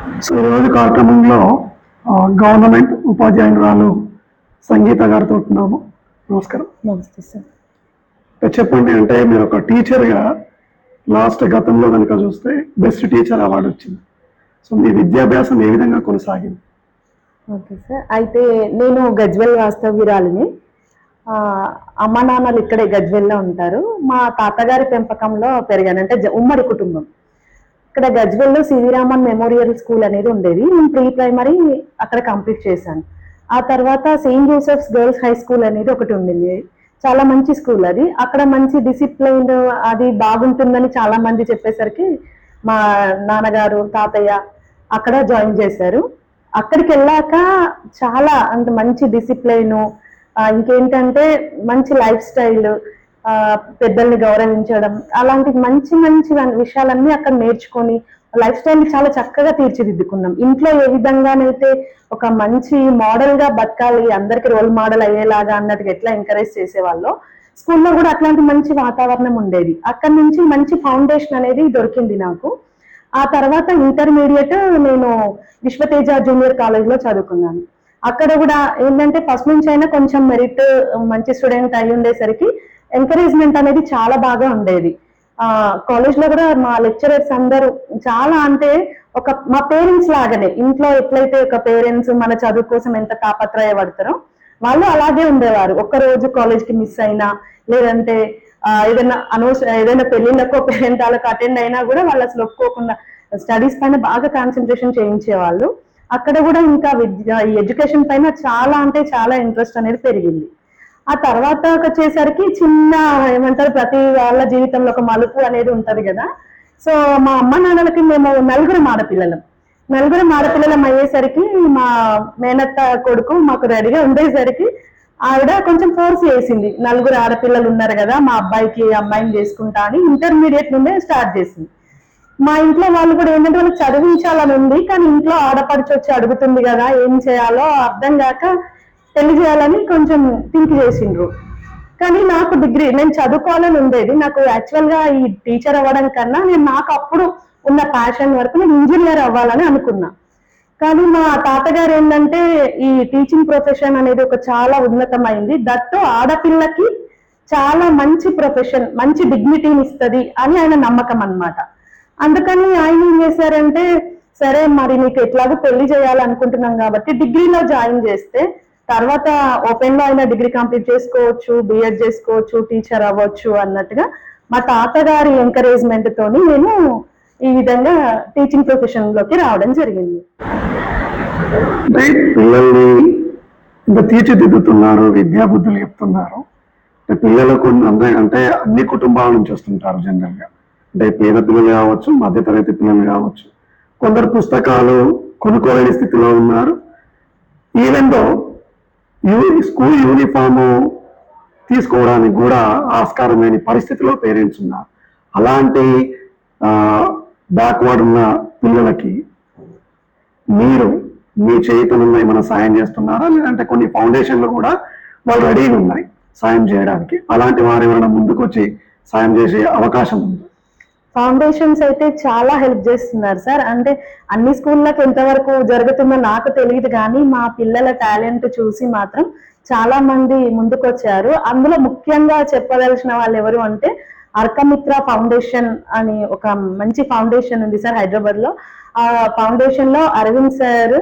So ఈరోజు కార్యక్రమంలో government ఉపాధ్యాయురాలు సంగీత గారితో ఉన్నాము. నమస్కారం. నమస్తే సార్. చెప్పండి అంటే మీరు ఒక టీచర్గా లాస్ట్ గతంలో కనుక చూస్తే బెస్ట్ టీచర్ అవార్డు వచ్చింది. సో మీ విద్యాభ్యాసం ఏ విధంగా కొనసాగింది? Okay sir. అయితే నేను గజ్వెల్ వాస్తవ్యురాలిని. అమ్మ నాన్నలు ఇక్కడే గజ్వెల్లో ఉంటారు. మా తాతగారి పెంపకంలో పెరిగాను. అంటే ఉమ్మడి కుటుంబం. ఇక్కడ గజ్వెల్లో C V Raman memorial school అనేది ఉండేది. నేను ప్రీ ప్రైమరీ అక్కడ కంప్లీట్ చేశాను. ఆ తర్వాత saint Joseph's girls high school అనేది ఒకటి ఉండింది. చాలా మంచి స్కూల్ అది. అక్కడ మంచి డిసిప్లైన్ అది బాగుంటుందని చాలా మంది చెప్పేసరికి మా నాన్నగారు తాతయ్య అక్కడ జాయిన్ చేశారు. అక్కడికి వెళ్ళాక చాలా అంత మంచి డిసిప్లైన్ ఇంకేంటంటే మంచి లైఫ్ స్టైల్ పెద్దల్ని గౌరవించడం అలాంటి మంచి మంచి విషయాలన్నీ అక్కడ నేర్చుకొని లైఫ్ స్టైల్ చాలా చక్కగా తీర్చిదిద్దుకున్నాం. ఇంట్లో ఏ విధంగానైతే ఒక మంచి మోడల్గా బతకాలి అందరికి రోల్ మోడల్ అయ్యేలాగా అన్నట్టుగా ఎట్లా ఎంకరేజ్ చేసేవాళ్ళు స్కూల్లో కూడా అట్లాంటి మంచి వాతావరణం ఉండేది. అక్కడ నుంచి మంచి ఫౌండేషన్ అనేది దొరికింది నాకు. ఆ తర్వాత ఇంటర్మీడియట్ నేను విశ్వతేజ జూనియర్ కాలేజ్లో చదువుకున్నాను. అక్కడ కూడా ఏంటంటే ఫస్ట్ నుంచి అయినా కొంచెం మెరిట్ మంచి స్టూడెంట్ అయి ఉండేసరికి ఎంకరేజ్మెంట్ అనేది చాలా బాగా ఉండేది. ఆ కాలేజ్లో కూడా మా లెక్చరర్స్ అందరూ చాలా అంటే ఒక మా పేరెంట్స్ లాగానే ఇంట్లో ఎట్లయితే ఒక పేరెంట్స్ మన చదువు కోసం ఎంత తాపత్రయపడతారో వాళ్ళు అలాగే ఉండేవారు. ఒక్క రోజు కాలేజ్కి మిస్ అయినా లేదంటే ఆ, ఏదైనా అనవసర ఏదైనా పెళ్ళిళ్ళకో పేరెంటాలకు అటెండ్ అయినా కూడా వాళ్ళు అసలు ఒప్పుకోకుండా స్టడీస్ పైన బాగా కాన్సన్ట్రేషన్ చేయించేవాళ్ళు. అక్కడ కూడా ఇంకా విద్య ఎడ్యుకేషన్ పైన చాలా అంటే చాలా ఇంట్రెస్ట్ అనేది పెరిగింది. ఆ తర్వాత వచ్చేసరికి చిన్న ఏమంటారు ప్రతి వాళ్ళ జీవితంలో ఒక మలుపు అనేది ఉంటది కదా. సో మా అమ్మ నాన్నలకి మేము నలుగురు ఆడపిల్లలం. నలుగురు ఆడపిల్లలం అయ్యేసరికి మా మేనత్త కొడుకు మాకు రెడీగా ఉండేసరికి ఆవిడ కొంచెం ఫోర్స్ చేసింది. నలుగురు ఆడపిల్లలు ఉన్నారు కదా మా అబ్బాయికి అమ్మాయిని చేసుకుంటా అని ఇంటర్మీడియట్ నుండే స్టార్ట్ చేసింది. మా ఇంట్లో వాళ్ళు కూడా ఏంటంటే వాళ్ళకి చదివించాలని ఉంది కానీ ఇంట్లో ఆడపడిచి వచ్చి అడుగుతుంది కదా ఏం చేయాలో అర్థం కాక పెళ్ళి చేయాలని కొంచెం థింక్ చేసిండ్రు. కానీ నాకు డిగ్రీ నేను చదువుకోవాలని ఉండేది. నాకు యాక్చువల్గా ఈ టీచర్ అవ్వడం కన్నా నేను నాకు అప్పుడు ఉన్న ప్యాషన్ వరకు నేను ఇంజనీర్ అవ్వాలని అనుకున్నా. కానీ మా తాతగారు ఏంటంటే ఈ టీచింగ్ ప్రొఫెషన్ అనేది ఒక చాలా ఉన్నతమైంది. దట్టు ఆడపిల్లకి చాలా మంచి ప్రొఫెషన్ మంచి డిగ్నిటీని ఇస్తుంది అని ఆయన నమ్మకం అన్నమాట. అందుకని ఆయన ఏం చేశారంటే సరే మరి నీకు ఎట్లాగో పెళ్ళి చేయాలనుకుంటున్నాం కాబట్టి డిగ్రీలో జాయిన్ చేస్తే తర్వాత ఓపెన్లో అయినా డిగ్రీ కంప్లీట్ చేసుకోవచ్చు బిఎడ్ చేసుకోవచ్చు టీచర్ అవ్వచ్చు అన్నట్టుగా మా తాతగారి ఎంకరేజ్మెంట్ తోని నేను ఈ విధంగా టీచింగ్ ప్రొఫెషన్లోకి రావడం జరిగింది. అంటే పిల్లల్ని ఇంత తీర్చిదిద్దుతున్నారు విద్యా బుద్ధులు చెప్తున్నారు. అంటే పిల్లలకు అందరూ అంటే అన్ని కుటుంబాల నుంచి వస్తుంటారు జనరల్గా అంటే పేద పిల్లలు కావచ్చు మధ్యతరగతి పిల్లలు కావచ్చు. కొందరు పుస్తకాలు కొనుక్కోలేని స్థితిలో ఉన్నారు. ఈవెన్ దో స్కూల్ యూనిఫాము తీసుకోవడానికి కూడా ఆస్కారం లేని పరిస్థితిలో పేరెంట్స్ ఉన్నారు. అలాంటి బ్యాక్వర్డ్ ఉన్న పిల్లలకి మీరు మీ చేతులలో ఏమైనా సాయం చేస్తున్నారా? లేదంటే కొన్ని ఫౌండేషన్లు కూడా వాళ్ళు రెడీగా ఉన్నాయి సాయం చేయడానికి. అలాంటి వారు ఎవరైనా ముందుకు వచ్చి సాయం చేసే అవకాశం ఉంది? ఫౌండేషన్స్ అయితే చాలా హెల్ప్ చేస్తున్నారు సార్. అంటే అన్ని స్కూళ్ళకి ఎంతవరకు జరుగుతుందో నాకు తెలియదు కానీ మా పిల్లల టాలెంట్ చూసి మాత్రం చాలా మంది ముందుకొచ్చారు. అందులో ముఖ్యంగా చెప్పదలసిన వాళ్ళు ఎవరు అంటే అర్కమిత్ర ఫౌండేషన్ అని ఒక మంచి ఫౌండేషన్ ఉంది సార్ హైదరాబాద్లో ఆ ఫౌండేషన్లో అరవింద్ సార్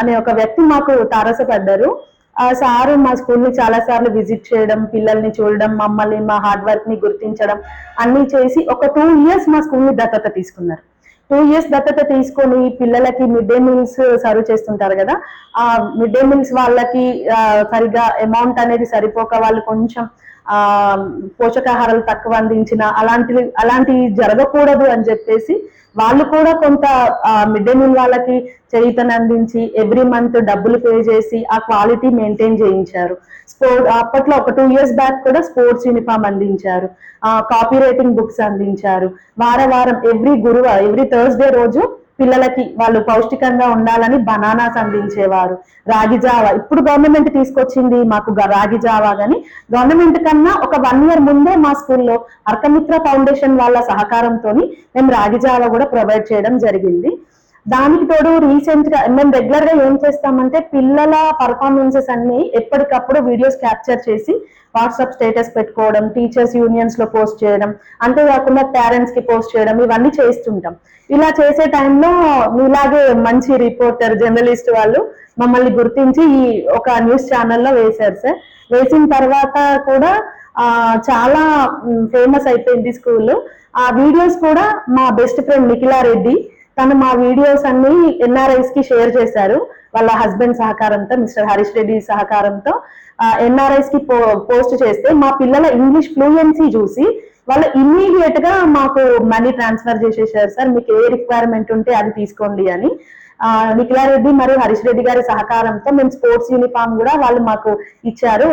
అనే ఒక వ్యక్తి మాకు తారసపడ్డారు. ఆ సారు మా స్కూల్ని చాలా సార్లు విజిట్ చేయడం పిల్లల్ని చూడడం మమ్మల్ని మా హార్డ్ వర్క్ని గుర్తించడం అన్ని చేసి ఒక టూ ఇయర్స్ మా స్కూల్ని దత్తత తీసుకున్నారు. టూ ఇయర్స్ దత్తత తీసుకొని పిల్లలకి మిడ్ డే మీల్స్ సర్వ్ చేస్తుంటారు కదా ఆ మిడ్ డే మీల్స్ వాళ్ళకి సరిగా అమౌంట్ అనేది సరిపోక వాళ్ళు కొంచెం ఆ పోషకాహారాలు తక్కువ అందించిన అలాంటివి అలాంటివి జరగకూడదు అని చెప్పేసి వాళ్ళు కూడా కొంత మిడ్ డే మీల్ వాళ్ళకి చేయుతను అందించి ఎవ్రీ మంత్ డబ్బులు పే చేసి ఆ క్వాలిటీ మెయింటైన్ చేయించారు. స్పోర్ట్ అప్పట్లో ఒక టూ ఇయర్స్ బ్యాక్ కూడా స్పోర్ట్స్ యూనిఫామ్ అందించారు. కాపీ రైటింగ్ బుక్స్ అందించారు. వార వారం ఎవ్రీ గురువారం ఎవ్రీ థర్స్డే రోజు పిల్లలకి వాళ్ళు పౌష్టికంగా ఉండాలని బనానాస్ అందించేవారు. రాగి జావా ఇప్పుడు గవర్నమెంట్ తీసుకొచ్చింది మాకు రాగి జావా గాని. గవర్నమెంట్ కన్నా ఒక వన్ ఇయర్ ముందే మా స్కూల్లో అర్కమిత్ర ఫౌండేషన్ వాళ్ళ సహకారంతో మేము రాగి జావా కూడా ప్రొవైడ్ చేయడం జరిగింది. దానికి తోడు రీసెంట్గా మేము రెగ్యులర్గా ఏం చేస్తామంటే పిల్లల పర్ఫార్మెన్సెస్ అన్ని ఎప్పటికప్పుడు వీడియోస్ క్యాప్చర్ చేసి వాట్సాప్ స్టేటస్ పెట్టుకోవడం టీచర్స్ యూనియన్స్లో పోస్ట్ చేయడం అంతేకాకుండా పేరెంట్స్కి పోస్ట్ చేయడం ఇవన్నీ చేస్తుంటాం. ఇలా చేసే టైంలో ఇలాగే మంచి రిపోర్టర్ జర్నలిస్ట్ వాళ్ళు మమ్మల్ని గుర్తించి ఈ ఒక న్యూస్ ఛానల్లో వేశారు సార్. వేసిన తర్వాత కూడా ఆ, చాలా ఫేమస్ అయిపోయింది స్కూల్ ఆ వీడియోస్ కూడా మా బెస్ట్ ఫ్రెండ్ నిఖిలారెడ్డి తను మా వీడియోస్ అన్ని ఎన్ఆర్ఐస్కి షేర్ చేశారు. వాళ్ళ హస్బెండ్ సహకారంతో మిస్టర్ హరీష్ రెడ్డి సహకారంతో ఎన్ఆర్ఐస్కి పోస్ట్ చేస్తే మా పిల్లల ఇంగ్లీష్ ఫ్లూయెన్సీ చూసి వాళ్ళు ఇమ్మీడియట్గా మాకు మనీ ట్రాన్స్ఫర్ చేసేసారు సార్ మీకు ఏ రిక్వైర్మెంట్ ఉంటే అది తీసుకోండి అని. నిఖిలారెడ్డి మరియు హరీష్ రెడ్డి గారి సహకారంతో మేము స్పోర్ట్స్ యూనిఫామ్ కూడా వాళ్ళు మాకు ఇచ్చారు.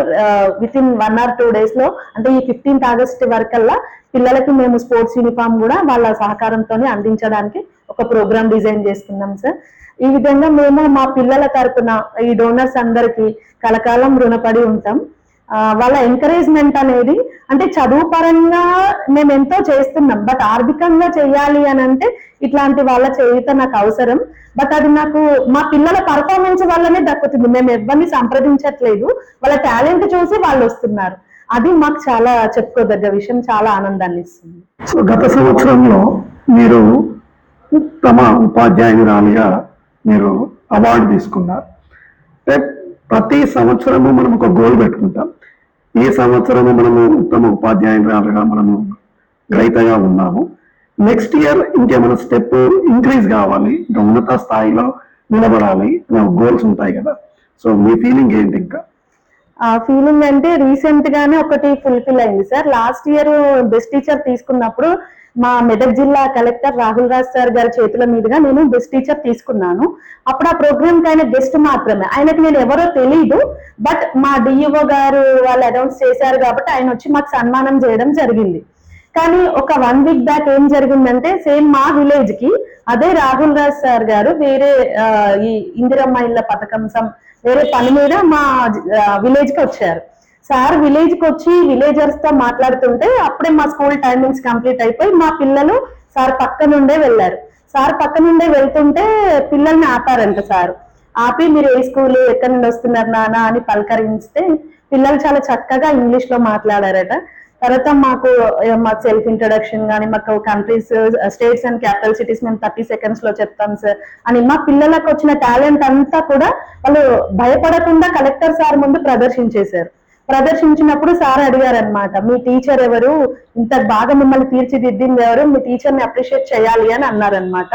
Within one or two డేస్లో అంటే ఈ ఫిఫ్టీన్త్ ఆగస్ట్ వరకల్లా పిల్లలకి మేము స్పోర్ట్స్ యూనిఫామ్ కూడా వాళ్ళ సహకారంతోనే అందించడానికి ఒక ప్రోగ్రామ్ డిజైన్ చేస్తున్నాం సార్. ఈ విధంగా మేము మా పిల్లల తరపున ఈ డోనర్స్ అందరికి కలకాలం రుణపడి ఉంటాం. వాళ్ళ ఎంకరేజ్మెంట్ అనేది అంటే చదువు పరంగా మేము ఎంతో చేస్తున్నాం. బట్ ఆర్థికంగా చేయాలి అని అంటే ఇట్లాంటి వాళ్ళ చేయుత నాకు అవసరం. బట్ అది నాకు మా పిల్లల పర్ఫార్మెన్స్ వల్లనే దక్కుతుంది. మేము ఎవరిని సంప్రదించట్లేదు. వాళ్ళ టాలెంట్ చూసి వాళ్ళు వస్తున్నారు. అది మాకు చాలా చెప్పుకోదగ్గ విషయం. చాలా ఆనందాన్ని ఇస్తుంది. సో గత సంవత్సరంలో మీరు ఉత్తమ ఉపాధ్యాయురాలుగా మీరు అవార్డు తీసుకున్నారు. ప్రతి సంవత్సరము మనం ఒక గోల్ పెట్టుకుంటాం. ఈ సంవత్సరము మనము ఉత్తమ ఉపాధ్యాయురాలుగా మనము గ్రహీతగా ఉన్నాము. నెక్స్ట్ ఇయర్ ఇంకేమైనా స్టెప్ ఇంక్రీజ్ కావాలి. ఇంకా ఉన్నత స్థాయిలో నిలబడాలి గోల్స్ ఉంటాయి కదా. సో మీ ఫీలింగ్ ఏంటి ఇంకా? ఫీలింగ్ అంటే రీసెంట్ గానే ఒకటి ఫుల్ఫిల్ అయింది sir. Last year best teacher తీసుకున్నప్పుడు మా మెదక్ జిల్లా కలెక్టర్ రాహుల్ రాజ్ సార్ గారి చేతుల మీదుగా నేను బెస్ట్ టీచర్ తీసుకున్నాను. అప్పుడు ఆ ప్రోగ్రామ్కి ఆయన గెస్ట్ మాత్రమే. ఆయనకి నేను ఎవరో తెలియదు బట్ మా డిఈఓ గారు వాళ్ళు అనౌన్స్ చేశారు కాబట్టి ఆయన వచ్చి మాకు సన్మానం చేయడం జరిగింది. కానీ ఒక వన్ వీక్ బ్యాక్ ఏం జరిగిందంటే సేమ్ మా విలేజ్కి అదే రాహుల్ రాజ్ సార్ గారు వేరే ఈ ఇందిరమ్మ ఇళ్ళ పథకం సం వేరే పని మీద మా విలేజ్కి వచ్చారు. సార్ విలేజ్కి వచ్చి విలేజర్స్తో మాట్లాడుతుంటే అప్పుడే మా స్కూల్ టైమింగ్స్ కంప్లీట్ అయిపోయి మా పిల్లలు సార్ పక్క నుండే వెళ్ళారు. సార్ పక్క నుండే వెళ్తుంటే పిల్లల్ని ఆపారంట సార్. ఆపి మీరు ఏ స్కూల్ ఎక్కడి నుండి వస్తున్నారు నానా అని పలకరిస్తే పిల్లలు చాలా చక్కగా ఇంగ్లీష్లో మాట్లాడారట. తర్వాత మాకు మా మాకు సెల్ఫ్ ఇంట్రడక్షన్ కానీ మాకు countries states and capital cities మేము థర్టీ సెకండ్స్లో చెప్తాం సార్ అని మా పిల్లలకు వచ్చిన టాలెంట్ అంతా కూడా వాళ్ళు భయపడకుండా కలెక్టర్ సార్ ముందు ప్రదర్శించేశారు. ప్రదర్శించినప్పుడు సార్ అడిగారు అనమాట మీ టీచర్ ఎవరు? ఇంత బాగా మిమ్మల్ని తీర్చిదిద్దింది ఎవరు? మీ టీచర్ని అప్రిషియేట్ చేయాలి అని అన్నారనమాట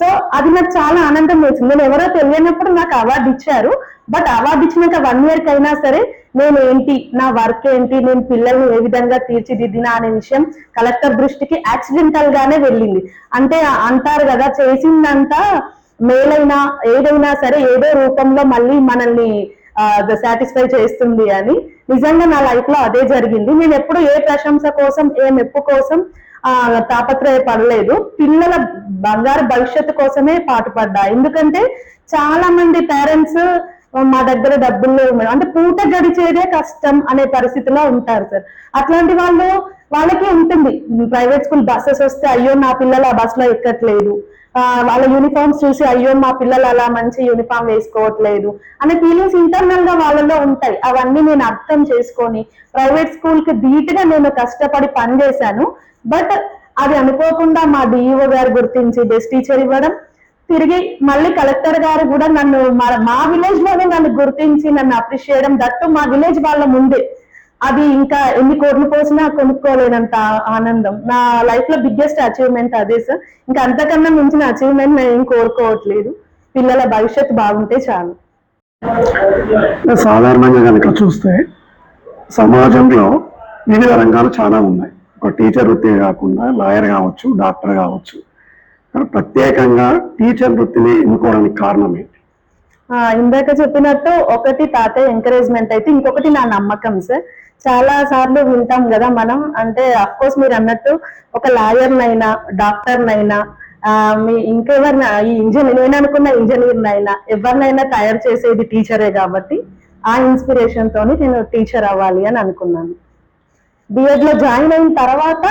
సో అది నాకు చాలా ఆనందం వేసింది. నేను ఎవరో తెలియనప్పుడు నాకు అవార్డు ఇచ్చారు. బట్ అవార్డు ఇచ్చినాక వన్ ఇయర్ కైనా సరే నేను ఏంటి నా వర్క్ ఏంటి నేను పిల్లల్ని ఏ విధంగా తీర్చిదిద్దినా అనే విషయం కలెక్టర్ దృష్టికి యాక్సిడెంటల్ గానే వెళ్ళింది. అంటే అంటారు కదా చేసిందంతా మేలైనా ఏదైనా సరే ఏదో రూపంలో మళ్ళీ మనల్ని సాటిస్ఫై చేస్తుంది అని. నిజంగా నా లైఫ్లో అదే జరిగింది. నేను ఎప్పుడు ఏ ప్రశంస కోసం ఏ మెప్పు కోసం ఆ తాపత్రయపడలేదు పిల్లల బంగారు భవిష్యత్తు కోసమే పాటుపడ్డా. ఎందుకంటే చాలా మంది పేరెంట్స్ మా దగ్గర డబ్బులు లేవు అంటే పూట గడిచేదే కష్టం అనే పరిస్థితిలో ఉంటారు సార్. అట్లాంటి వాళ్ళు వాళ్ళకి ఉంటుంది. ప్రైవేట్ స్కూల్ బస్సెస్ వస్తే అయ్యో నా పిల్లలు ఆ బస్లో ఎక్కట్లేదు. వాళ్ళ యూనిఫామ్స్ చూసి అయ్యో మా పిల్లలు అలా మంచి యూనిఫామ్ వేసుకోవట్లేదు. అనే ఫీలింగ్స్ ఇంటర్నల్గా వాళ్ళలో ఉంటాయి. అవన్నీ నేను అర్థం చేసుకొని ప్రైవేట్ స్కూల్కి ధీటుగా నేను కష్టపడి పనిచేశాను బట్ అది అనుకోకుండా మా డిఈఓ గారు గుర్తించి బెస్ట్ టీచర్ ఇవ్వడం తిరిగి మళ్ళీ కలెక్టర్ గారు కూడా నన్ను మా- మా విలేజ్లోనే నన్ను గుర్తించి నన్ను అప్రిషియేట్ దట్టు మా విలేజ్ వాళ్ళ ముందే. అది ఇంకా ఎన్ని కోట్లు పోసినా కొనుక్కోలేనంత ఆనందం. నా లైఫ్లో బిగ్గెస్ట్ అచీవ్మెంట్ అదే సార్ ఇంకా అంతకన్నా మించిన అచీవ్మెంట్ నేను ఏం కోరుకోవట్లేదు. పిల్లల భవిష్యత్తు బాగుంటే చాలు. సాధారణంగా కనుక చూస్తే సమాజంలో వివిధ రంగాలు చాలా ఉన్నాయి. ఒక టీచర్ వృత్తి కాకుండా లాయర్ కావచ్చు డాక్టర్ కావచ్చు. ప్రత్యేకంగా టీచర్ వృత్తిని ఎన్నుకోవడానికి కారణమే ఇందాక చెప్పినట్టు ఒకటి తాతయ్య ఎంకరేజ్మెంట్ అయితే ఇంకొకటి నా నమ్మకం సార్ చాలా సార్లు వింటాం కదా మనం అంటే అఫ్ కోర్స్ మీరు అన్నట్టు ఒక లాయర్నైనా డాక్టర్నైనా ఆ, మీ ఇంకెవరిన ఈ ఇంజనీర్ నేను అనుకున్న ఇంజనీర్నైనా ఎవరినైనా తయారు చేసేది టీచరే కాబట్టి ఆ ఇన్స్పిరేషన్ తోని నేను టీచర్ అవ్వాలి అని అనుకున్నాను. బిఎడ్లో జాయిన్ అయిన తర్వాత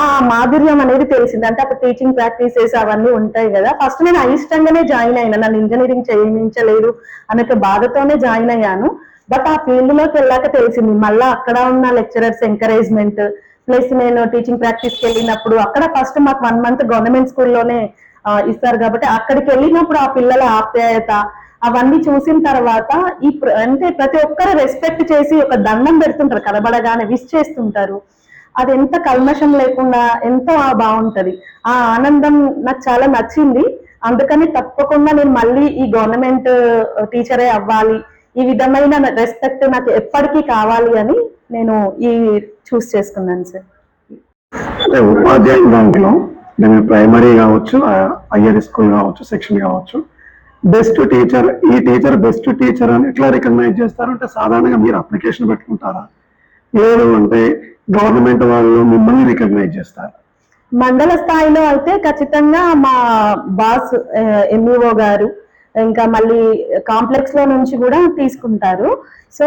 ఆ మాధుర్యం అనేది తెలిసింది. అంటే అప్పుడు టీచింగ్ ప్రాక్టీసెస్ అవన్నీ ఉంటాయి కదా. ఫస్ట్ నేను అయిష్టంగానే జాయిన్ అయినా నన్ను ఇంజనీరింగ్ చేయించలేదు అనే బాధతోనే జాయిన్ అయ్యాను. బట్ ఆ ఫీల్డ్లోకి వెళ్ళాక తెలిసింది మళ్ళీ అక్కడ ఉన్న లెక్చరర్స్ ఎంకరేజ్మెంట్ ప్లస్ నేను టీచింగ్ ప్రాక్టీస్కి వెళ్ళినప్పుడు అక్కడ ఫస్ట్ మాకు వన్ మంత్ గవర్నమెంట్ స్కూల్లోనే ఇస్తారు కాబట్టి అక్కడికి వెళ్ళినప్పుడు ఆ పిల్లల ఆప్యాయత అవన్నీ చూసిన తర్వాత ఈ అంటే ప్రతి ఒక్కరు రెస్పెక్ట్ చేసి ఒక దండం పెడుతుంటారు కనబడగానే విష్ చేస్తుంటారు. అది ఎంత కల్మషం లేకుండా ఎంతో బాగుంటది. ఆ ఆనందం నాకు చాలా నచ్చింది. అందుకని తప్పకుండా నేను మళ్ళీ ఈ గవర్నమెంట్ టీచరే అవ్వాలి. ఈ విధమైన రెస్పెక్ట్ నాకు ఎప్పటికీ కావాలి అని నేను ఈ చూస్ చేసుకున్నాను సార్. అంటే దాంట్లో నేను ప్రైమరీ కావచ్చు హయ్యర్ స్కూల్ కావచ్చు సెక్షన్ కావచ్చు బెస్ట్ టీచర్ ఈ టీచర్ బెస్ట్ టీచర్ అని ఎట్లా రికగ్నైజ్ చేస్తారంటే సాధారణంగా మీరు అప్లికేషన్ పెట్టుకుంటారా? లేదు అంటే గవర్నమెంట్ వాళ్ళు మిమ్మల్ని రికగ్నైజ్ చేస్తారు. మండల స్థాయిలో అయితే ఖచ్చితంగా మా బాస్ ఎంఈఓ గారు ఇంకా మళ్ళీ కాంప్లెక్స్లో నుంచి కూడా తీసుకుంటారు. సో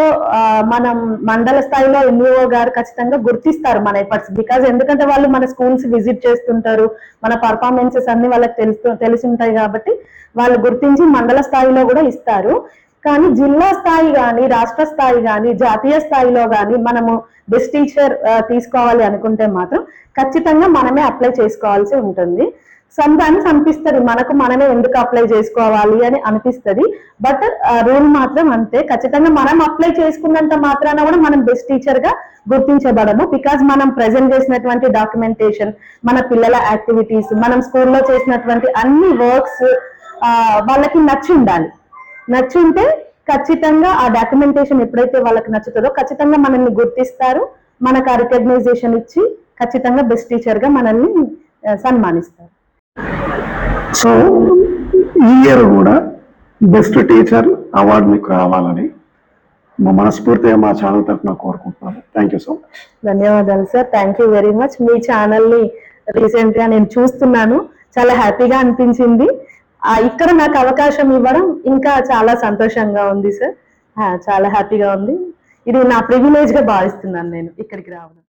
మనం మండల స్థాయిలో ఎంఈఓ గారు ఖచ్చితంగా గుర్తిస్తారు మన ఎఫర్ట్స్ బికాజ్ ఎందుకంటే వాళ్ళు మన స్కూల్స్ విజిట్ చేస్తుంటారు మన పర్ఫార్మెన్సెస్ అన్ని వాళ్ళకి తెలుసు తెలిసి ఉంటాయి కాబట్టి వాళ్ళు గుర్తించి మండల స్థాయిలో కూడా ఇస్తారు. కానీ జిల్లా స్థాయి కానీ రాష్ట్ర స్థాయి కానీ జాతీయ స్థాయిలో కానీ మనము బెస్ట్ టీచర్ తీసుకోవాలి అనుకుంటే మాత్రం ఖచ్చితంగా మనమే అప్లై చేసుకోవాల్సి ఉంటుంది. సమ్ టైమ్స్ అనిపిస్తుంది మనకు మనమే ఎందుకు అప్లై చేసుకోవాలి అని అనిపిస్తుంది. బట్ రూల్ మాత్రం అంతే. ఖచ్చితంగా మనం అప్లై చేసుకున్నంత మాత్రాన కూడా మనం బెస్ట్ టీచర్గా గుర్తించబడము. బికాజ్ మనం ప్రెజెంట్ చేసినటువంటి డాక్యుమెంటేషన్ మన పిల్లల యాక్టివిటీస్ మనం స్కూల్లో చేసినటువంటి అన్ని వర్క్స్ వాళ్ళకి నచ్చి ఉండాలి. నచ్చి ఉంటే ఖచ్చితంగా ఆ డాక్యుమెంటేషన్ ఎప్పుడైతే వాళ్ళకి నచ్చుతుందో ఖచ్చితంగా మనల్ని గుర్తిస్తారు. మనకు ఆ రికగ్నైజేషన్ ఇచ్చి ఖచ్చితంగా బెస్ట్ టీచర్గా మనల్ని సన్మానిస్తారు. సో ఈ ఇయర్ కూడా బెస్ట్ టీచర్ అవార్డు మీకు రావాలని మా మనస్ఫూర్తిగా మా ఛానల్ తరఫున కోరుకుంటున్నాను థ్యాంక్ యూ సో మచ్ ధన్యవాదాలు sir thank you very much మీ ఛానల్ని రీసెంట్గా నేను చూస్తున్నాను. చాలా హ్యాపీగా అనిపించింది. ఇక్కడ నాకు అవకాశం ఇవ్వడం ఇంకా చాలా సంతోషంగా ఉంది సార్ చాలా హ్యాపీగా ఉంది. ఇది నా ప్రివిలేజ్గా భావిస్తున్నాను నేను ఇక్కడికి రావడం.